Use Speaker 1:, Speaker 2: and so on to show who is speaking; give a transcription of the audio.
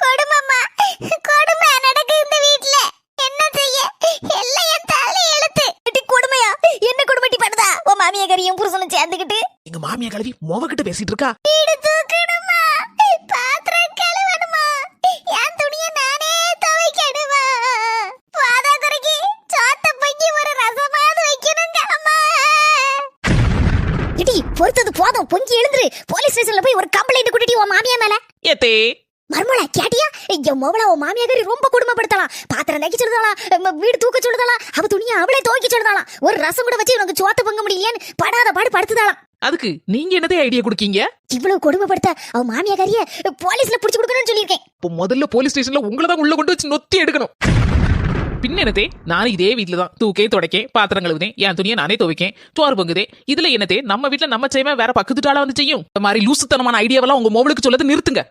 Speaker 1: கொடுமைமா கொடுமை நடக்கு இந்த வீட்ல. என்ன செய்ய? எல்லாம் என் தலை எழுத்து
Speaker 2: டி கொடுமையா? என்ன கொடுமைட்டி பண்ணுதா? உன் மாமியா கறியும் புருஷனும் சேர்ந்துக்கிட்டு
Speaker 3: எங்க மாமியா கழுவி மொவகிட்ட பேசிட்டு இருக்கா?
Speaker 1: வீடு தூக்கணுமா பாத்திரம் கழுவணுமா. என் துணியை நானே துவைக்கணுமா. பாதா குறைக்கு சோத்த பொங்கி ஒரு ரசமாவது வைக்கணுங்க அம்மா
Speaker 2: இடி பொறுத்தது போதும். பொங்கி எழுந்துரு. போலீஸ் ஸ்டேஷன்ல போய் ஒரு கம்ப்ளைண்ட் குடுட்டி உன் மாமியா மேல.
Speaker 3: ஏத்தே
Speaker 2: மர்மலா கேட்டியா? என் மோவள உன் மாமியா கறி ரொம்ப கொடுமைப்படுத்தலாம். பாத்திரம் நக்கி சொல்லுதாலாம் வீடு தூக்க சொல்லுதாலாம் அவ துணியை அவளே துவைக்க சொல்லுதாலாம் ஒரு ரசம் கூட வச்சு உனக்கு சோத்த பொங்க முடியலையான்னு படாத பாடு படுத்துதாலாம்
Speaker 3: அதுக்கு நீங்க என்னதே ஐடியா கொடுக்கீங்க?
Speaker 2: இவ்வளவு கொடுமைப்படுத்த அவ மாமியா கறிய போலீஸ்ல புடிச்சு கொடுக்கணும்னு சொல்லியிருக்கேன்.
Speaker 3: இப்போ முதல்ல போலீஸ் ஸ்டேஷன்ல உங்களை தான் உள்ள கொண்டு வச்சு நொத்தி எடுக்கணும். பின்ன என்னதே நானும் இதே வீட்ல தான் தூக்கே தொடக்கேன் பாத்திரம் கழுவுதேன் என் துணியை நானே துவைக்கேன் சோறு பொங்குதே. இதுல என்னதே நம்ம வீட்ல நம்ம செய்யாம வேற பக்கத்து ஆளா வந்து செய்யும். இந்த மாதிரி லூசுத்தனமான ஐடியாவெல்லாம் உங்க மொபைலுக்கு சொல்லது நிறுத்துங்க.